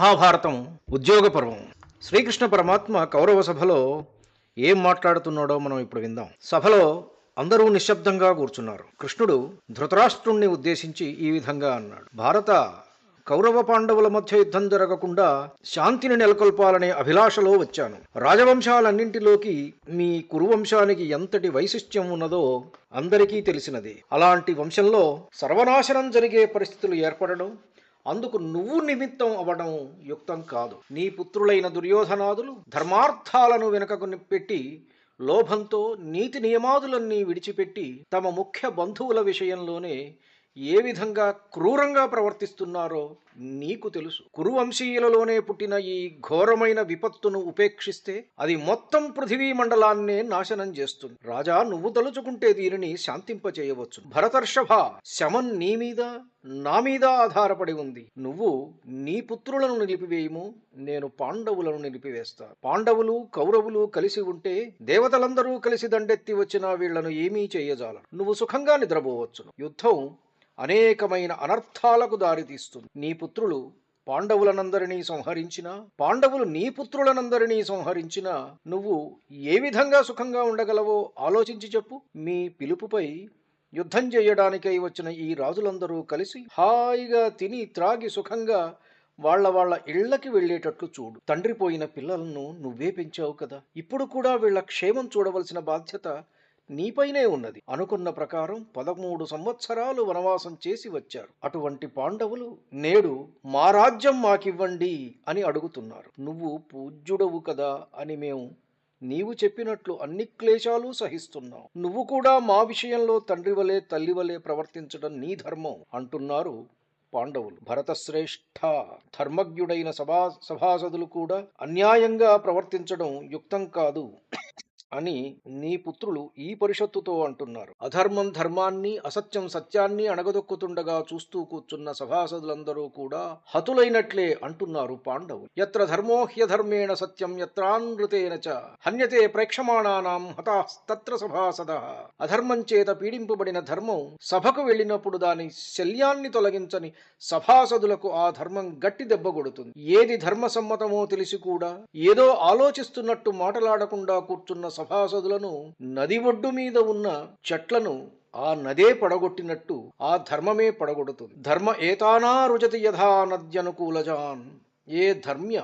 మహాభారతం ఉద్యోగ పర్వం. శ్రీకృష్ణ పరమాత్మ కౌరవ సభలో ఏం మాట్లాడుతున్నాడో మనం ఇప్పుడు విందాం. సభలో అందరూ నిశ్శబ్దంగా కూర్చున్నారు. కృష్ణుడు ధృతరాష్ట్రుణ్ణి ఉద్దేశించి ఈ విధంగా అన్నాడు. భారత కౌరవ పాండవుల మధ్య యుద్ధం జరగకుండా శాంతిని నెలకొల్పాలనే అభిలాషలో వచ్చాను. రాజవంశాలన్నింటిలోకి మీ కురువంశానికి ఎంతటి వైశిష్ట్యం ఉన్నదో అందరికీ తెలిసినది. అలాంటి వంశంలో సర్వనాశనం జరిగే పరిస్థితులు ఏర్పడడం అందుకు నువ్వు నిమిత్తం అవ్వడం యుక్తం కాదు. నీ పుత్రులైన దుర్యోధనాదులు ధర్మార్థాలను వెనుకకు పెట్టి లోభంతో నీతి నియమాదులన్నీ విడిచిపెట్టి తమ ముఖ్య బంధువుల విషయంలోనే ఏ విధంగా క్రూరంగా ప్రవర్తిస్తున్నారో నీకు తెలుసు. కురువంశీయులలోనే పుట్టిన ఈ ఘోరమైన విపత్తును ఉపేక్షిస్తే అది మొత్తం పృథివీ మండలాన్నే నాశనం చేస్తుంది. రాజా నువ్వు తలుచుకుంటే దీనిని శాంతింపచేయవచ్చు. భరతర్షభ శమన్ నీ మీద నా మీద ఆధారపడి ఉంది. నువ్వు నీ పుత్రులను నిలిపివేయము నేను పాండవులను నిలిపివేస్తా. పాండవులు కౌరవులు కలిసి ఉంటే దేవతలందరూ కలిసి దండెత్తి వచ్చిన వీళ్ళను ఏమీ చేయజాల. నువ్వు సుఖంగా నిద్రపోవచ్చు యుద్ధం అనేకమైన అనర్థాలకు దారితీస్తుంది. నీ పుత్రులు పాండవులనందరినీ సంహరించిన పాండవులు నీ పుత్రులనందరినీ సంహరించిన నువ్వు ఏ విధంగా సుఖంగా ఉండగలవో ఆలోచించి చెప్పు. మీ పిలుపుపై యుద్ధం చేయడానికై వచ్చిన ఈ రాజులందరూ కలిసి హాయిగా తిని త్రాగి సుఖంగా వాళ్ళ వాళ్ళ ఇళ్ళకి వెళ్ళేటట్లు చూడు. తండ్రి పోయిన పిల్లలను నువ్వే పెంచావు కదా. ఇప్పుడు కూడా వీళ్ళ క్షేమం చూడవలసిన బాధ్యత నీపైనే ఉన్నది. అనుకున్న ప్రకారం పదమూడు సంవత్సరాలు వనవాసం చేసి వచ్చారు. అటువంటి పాండవులు నేడు మా రాజ్యం మాకివ్వండి అని అడుగుతున్నారు. నువ్వు పూజ్యుడవు కదా అని మేము నీవు చెప్పినట్లు అన్ని క్లేశాలు సహిస్తున్నావు నువ్వు కూడా మా విషయంలో తండ్రి వలె తల్లి వలె ప్రవర్తించడం నీ ధర్మం అంటున్నారు పాండవులు. భరతశ్రేష్ఠ ధర్మజ్ఞుడైన సభా సభాసదులు కూడా అన్యాయంగా ప్రవర్తించడం యుక్తం కాదు. అని నీ పుత్రులు ఈ పరిషత్తుతో అంటున్నారు. అధర్మం ధర్మాన్ని అసత్యం సత్యాన్ని అణగదొక్కుతుండగా చూస్తూ కూర్చున్న సభాసదులందరూ కూడా హతులైనట్లే అంటున్నారు పాండవులు. ఎత్ర ధర్మోహ్యధర్మేణ సత్యం ఎత్రానృతేన చ హన్యతే ప్రేక్షమాణానాం హతాస్తత్ర సభాసద. అధర్మం చేత పీడింపబడిన ధర్మం సభకు వెళ్ళినప్పుడు దాని శల్యాన్ని తొలగించని సభాసదులకు ఆ ధర్మం గట్టి దెబ్బ కొడుతుంది. ఏది ధర్మసమ్మతమో తెలిసి కూడా ఏదో ఆలోచిస్తున్నట్టు మాటలాడకుండా కూర్చున్న సభాసదులను నది ఒడ్డు మీద ఉన్న చెట్లను ఆ నదే పడగొట్టినట్టు ఆ ధర్మమే పడగొడుతుంది. ధర్మ ఏతానా రుజతి యథా నద్యనుకూలజాన్. ఏ ధర్మ్య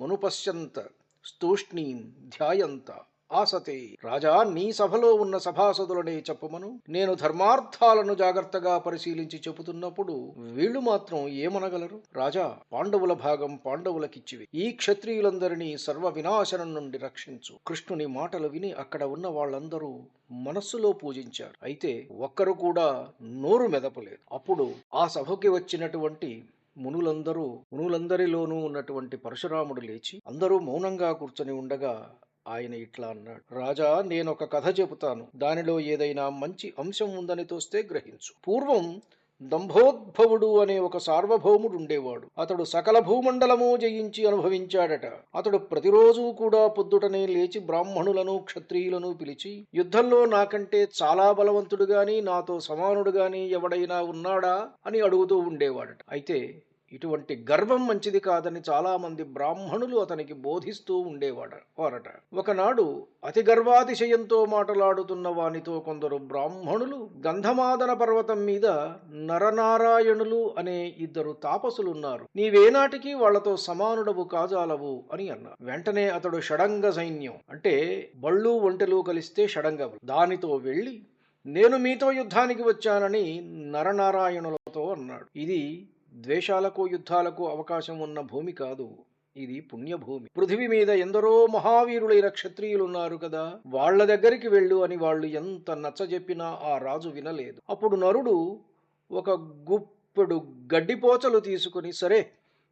మనుపశ్యంత స్తూష్ణీం ధ్యాయంత. ఆసతే రాజా నీ సభలో ఉన్న సభాసదులనే చెప్పమను. నేను ధర్మార్థాలను జాగ్రత్తగా పరిశీలించి చెబుతున్నప్పుడు వీళ్ళు మాత్రం ఏమనగలరు? రాజా పాండవుల భాగం పాండవులకిచ్చివి. ఈ క్షత్రియులందరినీ సర్వ వినాశనం నుండి రక్షించు. కృష్ణుని మాటలు విని అక్కడ ఉన్న వాళ్ళందరూ మనస్సులో పూజించారు. అయితే ఒక్కరు కూడా నోరు మెదపలేదు. అప్పుడు ఆ సభకి వచ్చినటువంటి మునులందరూ మునులందరిలోనూ ఉన్నటువంటి పరశురాముడు లేచి అందరూ మౌనంగా కూర్చొని ఉండగా ఆయన ఇట్లా అన్నాడు. రాజా నేనొక కథ చెబుతాను. దానిలో ఏదైనా మంచి అంశం ఉందని తోస్తే గ్రహించు. పూర్వం దంభోద్భవుడు అనే ఒక సార్వభౌముడు ఉండేవాడు. అతడు సకల భూమండలము జయించి అనుభవించాడట. అతడు ప్రతిరోజు కూడా పొద్దుటనే లేచి బ్రాహ్మణులను క్షత్రియులను పిలిచి యుద్ధంలో నాకంటే చాలా బలవంతుడు గాని నాతో సమానుడు గాని ఎవడైనా ఉన్నాడా? అని అడుగుతూ ఉండేవాడట. అయితే ఇటువంటి గర్వం మంచిది కాదని చాలామంది బ్రాహ్మణులు అతనికి బోధిస్తూ ఉండేవాడ వారట. ఒకనాడు అతి గర్వాతిశయంతో మాటలాడుతున్న వానితో కొందరు బ్రాహ్మణులు గంధమాదన పర్వతం మీద నరనారాయణులు అనే ఇద్దరు తాపసులున్నారు. నీవేనాటికి వాళ్ళతో సమానుడవు కాజాలవు అని అన్నారు వెంటనే అతడు షడంగ సైన్యం అంటే బళ్ళు ఒంటెలు కలిస్తే షడంగలు దానితో వెళ్ళి నేను మీతో యుద్ధానికి వచ్చానని నరనారాయణులతో అన్నాడు. ఇది ద్వేషాలకు యుద్ధాలకు అవకాశం ఉన్న భూమి కాదు. ఇది పుణ్యభూమి. పృథివీ మీద ఎందరో మహావీరులైన క్షత్రియులున్నారు కదా. వాళ్ళ దగ్గరికి వెళ్ళు అని వాళ్ళు ఎంత నచ్చజెప్పినా ఆ రాజు వినలేదు. అప్పుడు నరుడు ఒక గుప్పెడు గడ్డిపోచలు తీసుకుని సరే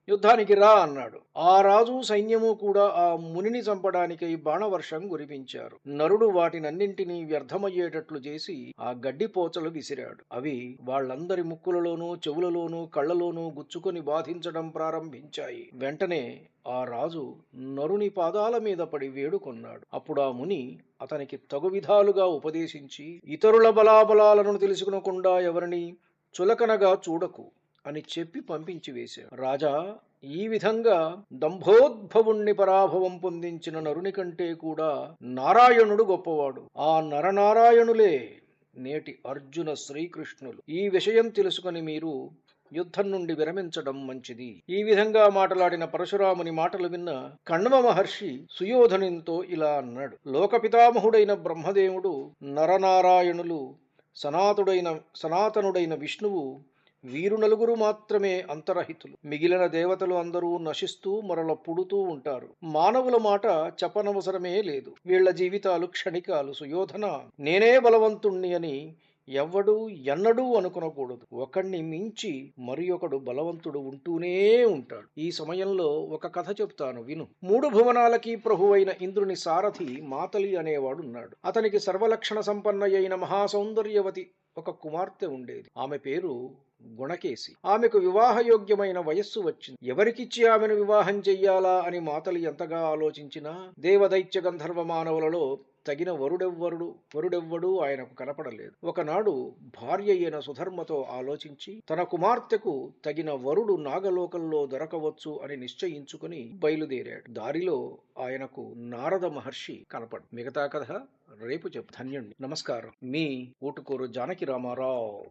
యుద్ధానికి రా అన్నాడు. ఆ రాజు సైన్యము కూడా ఆ మునిని చంపడానికి బాణవర్షం కురిపించారు. నరుడు వాటినన్నింటినీ వ్యర్థమయ్యేటట్లు చేసి ఆ గడ్డి పోచలు విసిరాడు. అవి వాళ్ళందరి ముక్కులలోనూ చెవులలోనూ కళ్ళలోనూ గుచ్చుకొని బాధించడం ప్రారంభించాయి. వెంటనే ఆ రాజు నరుని పాదాల మీద పడి వేడుకొన్నాడు. అప్పుడు ఆ ముని అతనికి తగు విధాలుగా ఉపదేశించి ఇతరుల బలాబలాలను తెలుసుకునకుండా ఎవరిని చులకనగా చూడకు. అని చెప్పి పంపించి వేశాడు. రాజా ఈ విధంగా దంభోద్భవుణ్ణి పరాభవం పొందించిన నరుని కంటే కూడా నారాయణుడు గొప్పవాడు. ఆ నరనారాయణులే నేటి అర్జున శ్రీకృష్ణులు. ఈ విషయం తెలుసుకొని మీరు యుద్ధం నుండి విరమించడం మంచిది. ఈ విధంగా మాట్లాడిన పరశురాముని మాటలు విన్న కణ్వ మహర్షి సుయోధనునితో ఇలా అన్నాడు. లోకపితామహుడైన బ్రహ్మదేవుడు నరనారాయణులు సనాతుడైన సనాతనుడైన విష్ణువు వీరు నలుగురు మాత్రమే అంతరహితులు. మిగిలిన దేవతలు అందరూ నశిస్తూ మరల పుడుతూ ఉంటారు. మానవుల మాట చెప్పనవసరమే లేదు. వీళ్ళ జీవితాలు క్షణికాలు సుయోధన. నేనే బలవంతుణ్ణి అని ఎవ్వడూ ఎన్నడూ అనుకునకూడదు. ఒకణ్ణి మించి మరి ఒకడు బలవంతుడు ఉంటూనే ఉంటాడు. ఈ సమయంలో ఒక కథ చెప్తాను విను. మూడు భువనాలకి ప్రభువైన ఇంద్రుని సారథి మాతలి అనేవాడు ఉన్నాడు అతనికి సర్వలక్షణ సంపన్నయైన మహాసౌందర్యవతి ఒక కుమార్తె ఉండేది. ఆమె పేరు గుణకేసి. ఆమెకు వివాహయోగ్యమైన వయస్సు వచ్చింది. ఎవరికిచ్చి ఆమెను వివాహం చెయ్యాలా అని మాతలు ఎంతగా ఆలోచించినా దేవదైత్య గంధర్వ మానవులలో తగిన వరుడెవ్వరుడు వరుడెవ్వడూ ఆయనకు కనపడలేదు. ఒకనాడు భార్య అయిన సుధర్మతో ఆలోచించి తన కుమార్తెకు తగిన వరుడు నాగలోకంలో దొరకవచ్చు అని నిశ్చయించుకుని బయలుదేరాడు. దారిలో ఆయనకు నారద మహర్షి కనపడు. మిగతా కథ రేపు చెప్ ధన్యుణ్ణి. నమస్కారం. మీ ఊటుకూరు జానకి రామారావు.